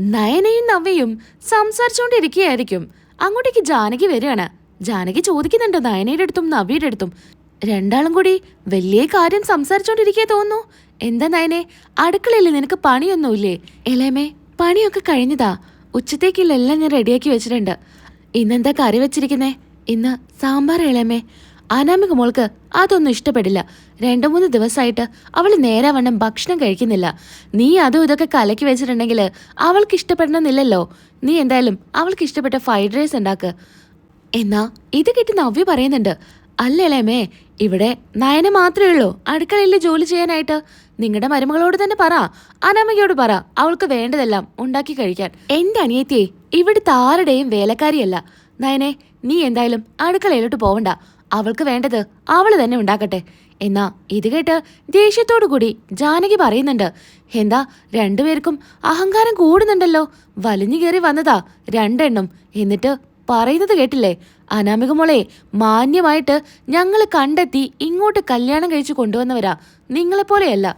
നയനയും നവ്യയും സംസാരിച്ചുകൊണ്ടിരിക്കുകയായിരിക്കും അങ്ങോട്ടേക്ക് ജാനകി വരികയാണ്. ജാനകി ചോദിക്കുന്നുണ്ട് നയനയുടെ അടുത്തും നവ്യയുടെ അടുത്തും. രണ്ടാളും കൂടി വലിയ കാര്യം സംസാരിച്ചോണ്ടിരിക്കേ തോന്നുന്നു. എന്താ നയനെ അടുക്കളയിൽ നിനക്ക് പണിയൊന്നുമില്ലേ? ഇളയമേ പണിയൊക്കെ കഴിഞ്ഞതാ. ഉച്ചത്തേക്കുള്ളെല്ലാം ഞാൻ റെഡിയാക്കി വെച്ചിട്ടുണ്ട്. ഇന്നെന്താ കറി വെച്ചിരിക്കുന്നേ? ഇന്ന് സാമ്പാർ ഇളയമേ. അനാമിക മോൾക്ക് അതൊന്നും ഇഷ്ടപ്പെടില്ല. രണ്ടു മൂന്ന് ദിവസമായിട്ട് അവൾ നേരാവണ്ണം ഭക്ഷണം കഴിക്കുന്നില്ല. നീ അതും ഇതൊക്കെ കലക്കി വെച്ചിട്ടുണ്ടെങ്കിൽ അവൾക്ക് ഇഷ്ടപ്പെടണമെന്നില്ലല്ലോ. നീ എന്തായാലും അവൾക്ക് ഇഷ്ടപ്പെട്ട ഫ്രൈഡ് റൈസ് ഉണ്ടാക്ക്. എന്നാ ഇത് കിട്ടി നവ്യ പറയുന്നുണ്ട്. അല്ലേളേമേ ഇവിടെ നയന മാത്രമേ ഉള്ളൂ. അടുക്കളയിൽ ജോലി ചെയ്യാനായിട്ട്. നിങ്ങളുടെ മരുമകളോട് തന്നെ പറ. അനാമികയോട് പറ. അവൾക്ക് വേണ്ടതെല്ലാം ഉണ്ടാക്കി കഴിക്കാൻ. എന്റെ അനിയത്തിയെ ഇവിടുത്തെ ആരുടെയും വേലക്കാരിയല്ല. നയനെ നീ എന്തായാലും അടുക്കളയിലോട്ട് പോവണ്ട. അവൾക്ക് വേണ്ടത് അവൾ തന്നെ ഉണ്ടാക്കട്ടെ. എന്നാ ഇത് കേട്ട് ദേഷ്യത്തോടു കൂടി ജാനകി പറയുന്നുണ്ട് എന്താ രണ്ടുപേർക്കും അഹങ്കാരം കൂടുന്നുണ്ടല്ലോ? വലിഞ്ഞു കയറി വന്നതാ രണ്ടെണ്ണം. എന്നിട്ട് പറയുന്നത് കേട്ടില്ലേ അനാമിക മോളെ മാന്യമായിട്ട് ഞങ്ങൾ കണ്ടെത്തി ഇങ്ങോട്ട് കല്യാണം കഴിച്ചു കൊണ്ടുവന്നവരാ. നിങ്ങളെപ്പോലെയല്ല.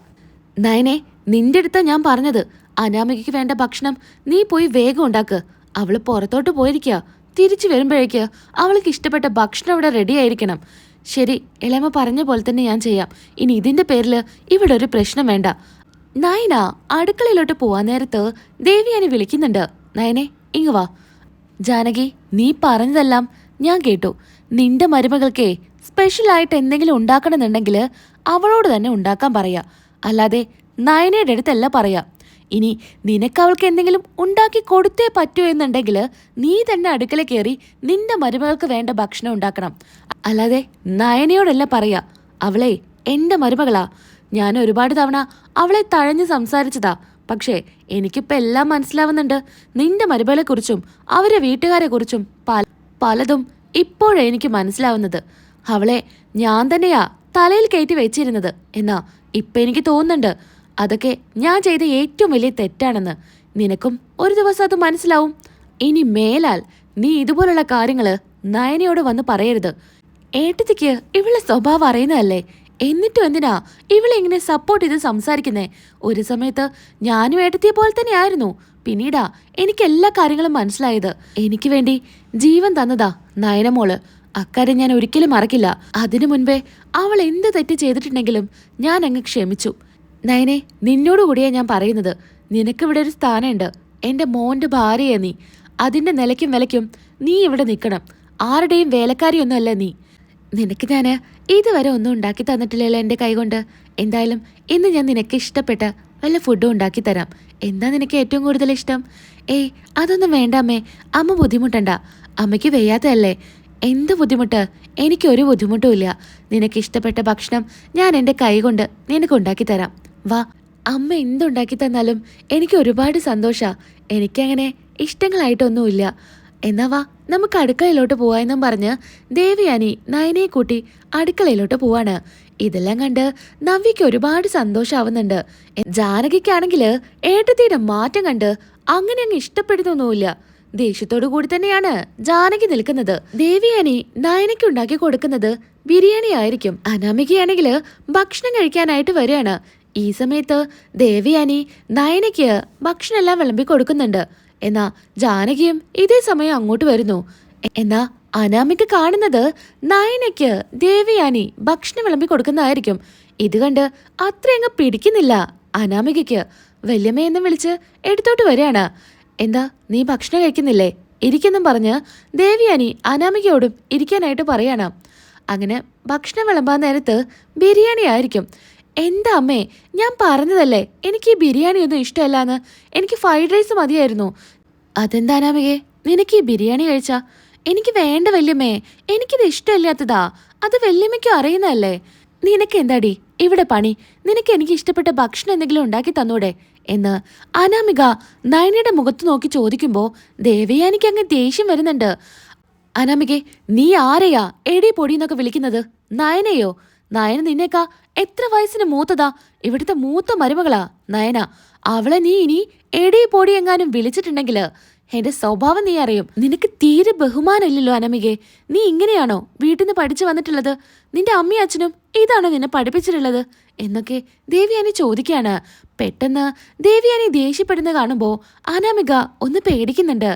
നയനെ നിന്റെ അടുത്താ ഞാൻ പറഞ്ഞത്. അനാമികയ്ക്ക് വേണ്ട ഭക്ഷണം നീ പോയി വേഗം ഉണ്ടാക്ക്. അവൾ പുറത്തോട്ട് പോയിരിക്കുക തിരിച്ചു വരുമ്പോഴേക്ക് അവൾക്ക് ഇഷ്ടപ്പെട്ട ഭക്ഷണം ഇവിടെ റെഡി ആയിരിക്കണം. ശരി ഇളമ പറഞ്ഞ പോലെ തന്നെ ഞാൻ ചെയ്യാം. ഇനി ഇതിന്റെ പേരിൽ ഇവിടെ ഒരു പ്രശ്നം വേണ്ട. നയന അടുക്കളയിലോട്ട് പോവാൻ നേരത്ത് ദേവിയാനി വിളിക്കുന്നുണ്ട്. നയനെ ഇങ്ങ് വാ. ജാനകി നീ പറഞ്ഞതെല്ലാം ഞാൻ കേട്ടു. നിന്റെ മരുമകൾക്കേ സ്പെഷ്യലായിട്ട് എന്തെങ്കിലും ഉണ്ടാക്കണമെന്നുണ്ടെങ്കിൽ അവളോട് തന്നെ ഉണ്ടാക്കാൻ പറയാ. അല്ലാതെ നയനയുടെ അടുത്തല്ല പറയാ. ഇനി നിനക്ക് അവൾക്ക് എന്തെങ്കിലും ഉണ്ടാക്കി കൊടുത്തേ പറ്റൂ എന്നുണ്ടെങ്കിൽ നീ തന്നെ അടുക്കള കയറി നിന്റെ മരുമകൾക്ക് വേണ്ട ഭക്ഷണം ഉണ്ടാക്കണം. അല്ലാതെ നയനയോടല്ല പറയാ അവളെ എന്റെ മരുമകളാ. ഞാൻ ഒരുപാട് തവണ അവളെ തഴഞ്ഞ് സംസാരിച്ചതാ. പക്ഷേ എനിക്കിപ്പോ എല്ലാം മനസ്സിലാവുന്നുണ്ട്. നിന്റെ മരുമകളെ കുറിച്ചും അവരെ വീട്ടുകാരെ കുറിച്ചും പല പലതും ഇപ്പോഴേ എനിക്ക് മനസ്സിലാവുന്നത്. അവളെ ഞാൻ തന്നെയാ തലയിൽ കയറ്റി വെച്ചിരുന്നത്. എന്നാ ഇപ്പൊ എനിക്ക് തോന്നുന്നുണ്ട് അതൊക്കെ ഞാൻ ചെയ്ത ഏറ്റവും വലിയ തെറ്റാണെന്ന് നിനക്കും ഒരു ദിവസം അത് മനസ്സിലാവും. ഇനി മേലാൽ നീ ഇതുപോലുള്ള കാര്യങ്ങൾ നയനയോട് വന്ന് പറയരുത്. ഏട്ടത്തിക്ക് ഇവളെ സ്വഭാവം അറിയുന്നതല്ലേ? എന്നിട്ടും എന്തിനാ ഇവളെ ഇങ്ങനെ സപ്പോർട്ട് ചെയ്ത് സംസാരിക്കുന്നേ? ഒരു സമയത്ത് ഞാനും ഏട്ടത്തിയെ പോലെ തന്നെയായിരുന്നു പിന്നീടാ എനിക്ക് എല്ലാ കാര്യങ്ങളും മനസ്സിലായത്. എനിക്ക് വേണ്ടി ജീവൻ തന്നതാ നയനമോൾ അക്കാര്യം ഞാൻ ഒരിക്കലും മറക്കില്ല. അതിനു മുൻപേ അവൾ എന്ത് തെറ്റ് ചെയ്തിട്ടുണ്ടെങ്കിലും ഞാൻ അങ്ങ് ക്ഷമിച്ചു. നയനെ നിന്നോട് കൂടിയാ ഞാൻ പറയുന്നത്. നിനക്കിവിടെ ഒരു സ്ഥാനമുണ്ട്. എന്റെ മോന്റെ ഭാര്യയാ നീ. അതിന്റെ നിലയ്ക്കും വിലയ്ക്കും നീ ഇവിടെ നിൽക്കണം. ആരുടെയും വേലക്കാരിയൊന്നുമല്ല നീ. നിനക്ക് ഞാൻ ഇതുവരെ ഒന്നും ഉണ്ടാക്കി തന്നിട്ടില്ലല്ലോ എന്റെ കൈകൊണ്ട്. എന്തായാലും ഇന്ന് ഞാൻ നിനക്ക് ഇഷ്ടപ്പെട്ട വല്ല ഫുഡും ഉണ്ടാക്കി തരാം. എന്താ നിനക്ക് ഏറ്റവും കൂടുതൽ ഇഷ്ടം? ഏയ് അതൊന്നും വേണ്ട അമ്മേ. അമ്മ ബുദ്ധിമുട്ടണ്ട. അമ്മയ്ക്ക് വയ്യാത്തതല്ലേ? എന്ത് ബുദ്ധിമുട്ട്? എനിക്കൊരു ബുദ്ധിമുട്ടുമില്ല നിനക്ക് ഇഷ്ടപ്പെട്ട ഭക്ഷണം ഞാൻ എന്റെ കൈ കൊണ്ട് നിനക്ക് ഉണ്ടാക്കി തരാം. വാ അമ്മ എന്തുണ്ടാക്കി തന്നാലും എനിക്ക് ഒരുപാട് സന്തോഷാ. എനിക്കങ്ങനെ ഇഷ്ടങ്ങളായിട്ടൊന്നുമില്ല. എന്നാ വാ നമുക്ക് അടുക്കളയിലോട്ട് പോവായെന്നും പറഞ്ഞ് ദേവിയാനി നയനയെ കൂട്ടി അടുക്കളയിലോട്ട് പോവാണ്. ഇതെല്ലാം കണ്ട് നവ്യയ്ക്ക് ഒരുപാട് സന്തോഷാവുന്നുണ്ട്. ജാനകിക്കാണെങ്കിൽ ഏട്ടത്തിയുടെ മാറ്റം കണ്ട് അങ്ങനെ അങ്ങ് ഇഷ്ടപ്പെടുന്നൊന്നുമില്ല. ദേഷ്യത്തോടു കൂടി തന്നെയാണ് ജാനകി നിൽക്കുന്നത്. ദേവിയാനി നയനയ്ക്ക് ഉണ്ടാക്കി കൊടുക്കുന്നത് ബിരിയാണി ആയിരിക്കും അനാമികയാണെങ്കിൽ ഭക്ഷണം കഴിക്കാനായിട്ട് വരികയാണ്. ഈ സമയത്ത് ദേവിയാനി നയനയ്ക്ക് ഭക്ഷണമെല്ലാം വിളമ്പി കൊടുക്കുന്നുണ്ട്. എന്നാ ജാനകിയും ഇതേ സമയം അങ്ങോട്ട് വരുന്നു. എന്നാ അനാമിക കാണുന്നത് നയനയ്ക്ക് ദേവിയാനി ഭക്ഷണം വിളമ്പി കൊടുക്കുന്നതായിരിക്കും. ഇത് കണ്ട് അത്രയങ്ങ് പിടിക്കുന്നില്ല അനാമികയ്ക്ക്. വല്യമ്മയെന്ന് വിളിച്ച് എടുത്തോട്ട് വരികയാണ്. എന്താ നീ ഭക്ഷണം കഴിക്കുന്നില്ലേ? ഇരിക്കെന്നും പറഞ്ഞ് ദേവിയാനി അനാമികയോടും ഇരിക്കാനായിട്ട് പറയാണ്. അങ്ങനെ ഭക്ഷണം വിളമ്പാൻ നേരത്ത് ബിരിയാണി ആയിരിക്കും. എന്താ അമ്മേ? ഞാൻ പറഞ്ഞതല്ലേ എനിക്ക് ഈ ബിരിയാണി ഒന്നും ഇഷ്ടമല്ലാന്ന്. എനിക്ക് ഫ്രൈഡ് റൈസ് മതിയായിരുന്നു. അതെന്താ അനാമികേ നിനക്ക് ഈ ബിരിയാണി കഴിച്ചാ? എനിക്ക് വേണ്ട വല്യമ്മേ എനിക്കിത് ഇഷ്ടമില്ലാത്തതാ. അത് വല്യമ്മയ്ക്കും അറിയുന്നതല്ലേ? നിനക്ക് എന്താടി? ഇവിടെ പണി. നിനക്ക് എനിക്ക് ഇഷ്ടപ്പെട്ട ഭക്ഷണം എന്തെങ്കിലും ഉണ്ടാക്കി തന്നൂടെ? എന്ന് അനാമിക നയനയുടെ മുഖത്ത് നോക്കി ചോദിക്കുമ്പോ ദേവയാനിക്ക് അങ്ങ് ദേഷ്യം വരുന്നുണ്ട്. അനാമികെ നീ ആരെയാ? എടി പൊടി എന്നൊക്കെ വിളിക്കുന്നത് നയനയോ? നയന നിന്നേക്കാ എത്ര വയസ്സിന് മൂത്തതാ? ഇവിടുത്തെ മൂത്ത മരുമകളാ നയന. അവളെ നീ ഇനി എടി പൊടി എങ്ങാനും വിളിച്ചിട്ടുണ്ടെങ്കിൽ എന്റെ സ്വഭാവം നീ അറിയും. നിനക്ക് തീരെ ബഹുമാനമില്ലല്ലോ അനമികെ. നീ ഇങ്ങനെയാണോ വീട്ടിൽ നിന്ന് പഠിച്ചു വന്നിട്ടുള്ളത്? നിന്റെ അമ്മയും അച്ഛനും ഇതാണോ നിന്നെ പഠിപ്പിച്ചിട്ടുള്ളത്? എന്നൊക്കെ ദേവിയാനി ചോദിക്കുകയാണ് പെട്ടെന്ന് ദേവിയാനി ദേഷ്യപ്പെടുന്ന കാണുമ്പോൾ അനാമിക ഒന്ന് പേടിക്കുന്നുണ്ട്.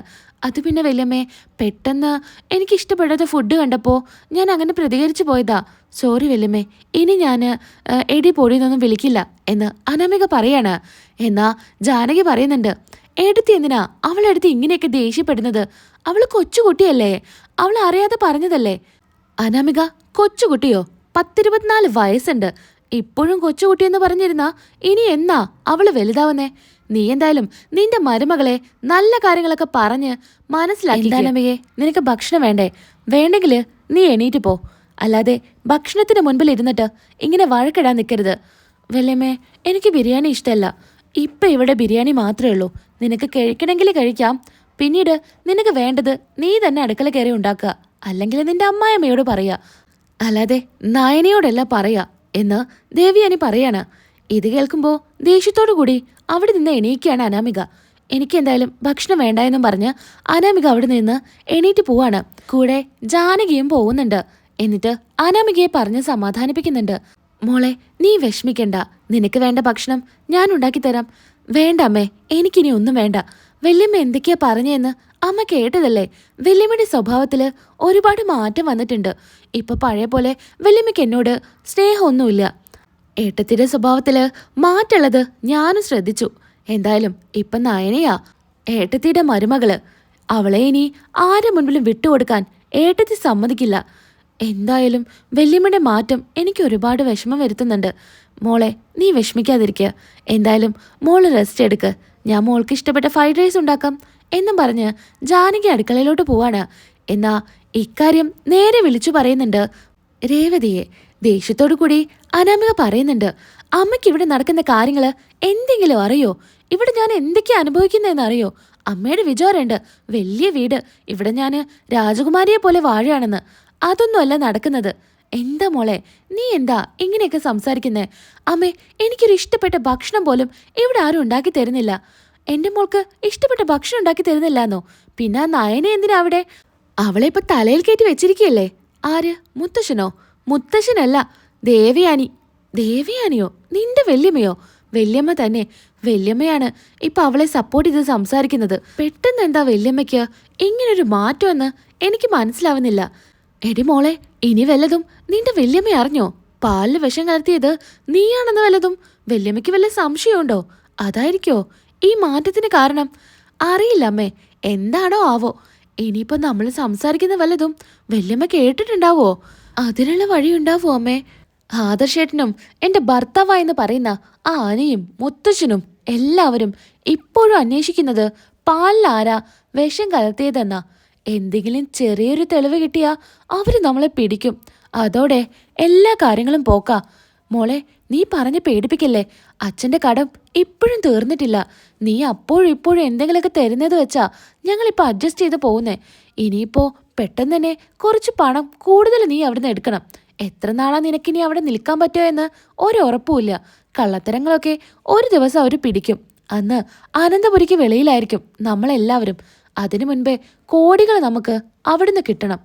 അത് പിന്നെ വല്യമ്മേ പെട്ടെന്ന് എനിക്കിഷ്ടപ്പെടാത്ത ഫുഡ് കണ്ടപ്പോൾ ഞാൻ അങ്ങനെ പ്രതികരിച്ചു പോയതാ. സോറി വല്യമ്മേ ഇനി ഞാൻ എടി പൊടിയെന്നൊന്നും വിളിക്കില്ല എന്ന് അനാമിക പറയാണ്. എന്നാ ജാനകി പറയുന്നുണ്ട് എടുത്തി എന്തിനാ? അവളെടുത്ത് ഇങ്ങനെയൊക്കെ ദേഷ്യപ്പെടുന്നത്? അവൾ കൊച്ചുകുട്ടിയല്ലേ? അവൾ അറിയാതെ പറഞ്ഞതല്ലേ? അനാമിക കൊച്ചുകുട്ടിയോ? പത്തിരുപത്തിനാല് വയസ്സുണ്ട്. ഇപ്പോഴും കൊച്ചുകുട്ടിയെന്ന് പറഞ്ഞിരുന്നാ? ഇനി എന്നാ? അവൾ വലുതാവുന്നേ. നീ എന്തായാലും നിന്റെ മരുമകളെ നല്ല കാര്യങ്ങളൊക്കെ പറഞ്ഞ് മനസ്സിലാക്കി അനാമികയെ? നിനക്ക് ഭക്ഷണം വേണ്ടേ? വേണ്ടെങ്കിൽ നീ എണീറ്റ് പോ. അല്ലാതെ ഭക്ഷണത്തിന് മുൻപിൽ ഇരുന്നിട്ട് ഇങ്ങനെ വഴക്കിടാൻ നിൽക്കരുത് വല്യമ്മേ എനിക്ക് ബിരിയാണി ഇഷ്ടമല്ല ഇപ്പം ഇവിടെ ബിരിയാണി മാത്രമേ ഉള്ളൂ. നിനക്ക് കഴിക്കണമെങ്കിൽ കഴിക്കാം. പിന്നീട് നിനക്ക് വേണ്ടത് നീ തന്നെ അടുക്കള കയറി ഉണ്ടാക്കുക. അല്ലെങ്കിൽ നിന്റെ അമ്മായിയമ്മയോട് പറയാ. അല്ലാതെ നായനയോടല്ല പറയാ എന്ന് ദേവിയാനി പറയാണ്. ഇത് കേൾക്കുമ്പോൾ ദേഷ്യത്തോടു കൂടി അവിടെ നിന്ന് എണീക്കുകയാണ് അനാമിക. എനിക്ക് എന്തായാലും ഭക്ഷണം വേണ്ട എന്നും പറഞ്ഞ് അനാമിക അവിടെ നിന്ന് എണീറ്റ് പോവാണ്. കൂടെ ജാനകിയും പോകുന്നുണ്ട്. എന്നിട്ട് അനാമികയെ പറഞ്ഞ് സമാധാനിപ്പിക്കുന്നുണ്ട്. മോളെ നീ വിഷമിക്കണ്ട. നിനക്ക് വേണ്ട ഭക്ഷണം ഞാൻ ഉണ്ടാക്കി തരാം. വേണ്ട അമ്മേ എനിക്കിനി ഒന്നും വേണ്ട. വല്യമ്മ എന്തൊക്കെയാ പറഞ്ഞെന്ന് അമ്മ കേട്ടതല്ലേ? വല്യമ്മയുടെ സ്വഭാവത്തിൽ ഒരുപാട് മാറ്റം വന്നിട്ടുണ്ട്. ഇപ്പൊ പഴയ പോലെ വല്യമ്മയ്ക്ക് എന്നോട് സ്നേഹമൊന്നുമില്ല. ഏട്ടത്തിന്റെ സ്വഭാവത്തിൽ മാറ്റുള്ളത് ഞാനും ശ്രദ്ധിച്ചു. എന്തായാലും ഇപ്പൊ നയനയാ ഏട്ടത്തിയുടെ മരുമകൾ. അവളെ ഇനി ആരുടെ മുൻപിലും വിട്ടുകൊടുക്കാൻ ഏട്ടത്തി സമ്മതിക്കില്ല. എന്തായാലും വല്യമ്മയുടെ മാറ്റം എനിക്ക് ഒരുപാട് വിഷമം വരുത്തുന്നുണ്ട്. മോളെ നീ വിഷമിക്കാതിരിക്കുക എന്തായാലും മോൾ റെസ്റ്റ് എടുക്ക്. ഞാൻ മോൾക്ക് ഇഷ്ടപ്പെട്ട ഫ്രൈഡ് റൈസ് ഉണ്ടാക്കാം എന്നും പറഞ്ഞ് ജാനകി അടുക്കളയിലോട്ട് പോവാണ്. എന്നാ ഇക്കാര്യം നേരെ വിളിച്ചു പറയുന്നുണ്ട്. രേവതിയെ ദേഷ്യത്തോടു കൂടി അനാമിക പറയുന്നുണ്ട് അമ്മയ്ക്ക് ഇവിടെ നടക്കുന്ന കാര്യങ്ങൾ എന്തെങ്കിലും അറിയോ? ഇവിടെ ഞാൻ എന്തൊക്കെയാ അനുഭവിക്കുന്നതെന്ന് അറിയോ അമ്മയുടെ വിചാരമുണ്ട് വലിയ വീട്. ഇവിടെ ഞാൻ രാജകുമാരിയെ പോലെ വാഴുകയാണെന്ന് അതൊന്നുമല്ല നടക്കുന്നത്. എന്താ മോളെ? നീ എന്താ ഇങ്ങനെയൊക്കെ സംസാരിക്കുന്നേ? അമ്മേ എനിക്കൊരു ഇഷ്ടപ്പെട്ട ഭക്ഷണം പോലും ഇവിടെ ആരും ഉണ്ടാക്കി തരുന്നില്ല. എന്റെ മോൾക്ക് ഇഷ്ടപ്പെട്ട ഭക്ഷണം ഉണ്ടാക്കി തരുന്നില്ലാന്നോ? പിന്നെ ആ നയനെ എന്തിനാ അവിടെ? അവളെ ഇപ്പൊ തലയിൽ കയറ്റി വെച്ചിരിക്കുകയല്ലേ? ആര്? മുത്തശ്ശനോ? മുത്തശ്ശനല്ല ദേവയാനി. ദേവയാനിയോ? നിന്റെ വല്യമ്മയോ? വല്യമ്മ തന്നെ. വല്യമ്മയാണ് ഇപ്പൊ അവളെ സപ്പോർട്ട് ചെയ്ത് സംസാരിക്കുന്നത്. പെട്ടെന്ന് എന്താ വല്യമ്മയ്ക്ക് ഇങ്ങനൊരു മാറ്റമെന്ന് എനിക്ക് മനസ്സിലാവുന്നില്ല. എടി മോളെ ഇനി വല്ലതും നിന്റെ വല്യമ്മ അറിഞ്ഞോ? പാലിൽ വിഷം കലർത്തിയത് നീയാണെന്ന് വല്ലതും? വല്യമ്മയ്ക്ക് വല്ല സംശയമുണ്ടോ? അതായിരിക്കോ ഈ മാറ്റത്തിന് കാരണം? അറിയില്ല അമ്മേ എന്താണോ ആവോ? ഇനിയിപ്പോ നമ്മൾ സംസാരിക്കുന്ന വല്ലതും വല്യമ്മ കേട്ടിട്ടുണ്ടാവോ? അതിനുള്ള വഴിയുണ്ടാവോ അമ്മേ? ആദർശേട്ടനും എന്റെ ഭർത്താവായെന്ന് പറയുന്ന ആ ആനയും മുത്തശ്ശനും എല്ലാവരും ഇപ്പോഴും അന്വേഷിക്കുന്നത് പാലിലാരാ വിഷം കലർത്തിയതെന്നാ? എന്തെങ്കിലും ചെറിയൊരു തെളിവ് കിട്ടിയാ അവർ നമ്മളെ പിടിക്കും. അതോടെ എല്ലാ കാര്യങ്ങളും പോക്കാ. മോളെ നീ പറഞ്ഞ് പേടിപ്പിക്കല്ലേ? അച്ഛന്റെ കടം ഇപ്പോഴും തീർന്നിട്ടില്ല. നീ അപ്പോഴും ഇപ്പോഴും എന്തെങ്കിലുമൊക്കെ തരുന്നത് വെച്ചാ ഞങ്ങളിപ്പോൾ അഡ്ജസ്റ്റ് ചെയ്ത് പോകുന്നേ. ഇനിയിപ്പോൾ പെട്ടെന്ന് തന്നെ കുറച്ച് പണം കൂടുതൽ നീ അവിടുന്ന് എടുക്കണം. എത്ര നാളാ നിനക്കിനി അവിടെ നിൽക്കാൻ പറ്റുമോ എന്ന് ഒരു ഉറപ്പുമില്ല കള്ളത്തരങ്ങളൊക്കെ ഒരു ദിവസം അവർ പിടിക്കും. അന്ന് അനന്തപുരിക്ക് വെളിയിലായിരിക്കും നമ്മളെല്ലാവരും. അതിനു മുൻപേ കോടികൾ നമുക്ക് അവിടുന്ന് കിട്ടണം.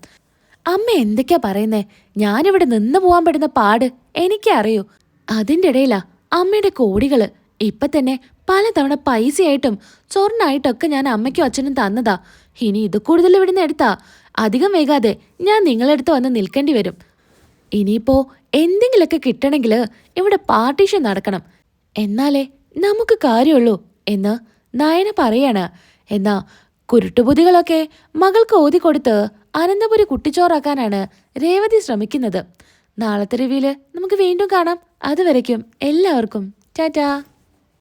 അമ്മ എന്തൊക്കെയാ പറയുന്നേ? ഞാനിവിടെ നിന്ന് പോവാൻ പെടുന്ന പാട് എനിക്കേ അറിയൂ. അതിന്റെ ഇടയിലാ അമ്മയുടെ കോടികൾ ഇപ്പൊ തന്നെ പലതവണ പൈസയായിട്ടും സ്വർണായിട്ടൊക്കെ ഞാൻ അമ്മയ്ക്കും അച്ഛനും തന്നതാ. ഇനി ഇത് കൂടുതൽ ഇവിടുന്ന് എടുത്താ? അധികം വൈകാതെ ഞാൻ നിങ്ങളെടുത്ത് വന്ന് നിൽക്കേണ്ടി വരും. ഇനിയിപ്പോ എന്തെങ്കിലുമൊക്കെ കിട്ടണമെങ്കിൽ ഇവിടെ പാർട്ടീഷൻ നടക്കണം. എന്നാലേ നമുക്ക് കാര്യമുള്ളൂ എന്ന് നയന പറയാണ്. എന്നാ കുരുട്ടുബുദ്ധികളൊക്കെ മകൾക്ക് ഓതിക്കൊടുത്ത് അനന്തപുരി കുട്ടിച്ചോറാക്കാനാണ് രേവതി ശ്രമിക്കുന്നത്. നാളത്തെ റിവ്യൂൽ നമുക്ക് വീണ്ടും കാണാം. അതുവരയ്ക്കും എല്ലാവർക്കും. ടാറ്റാ.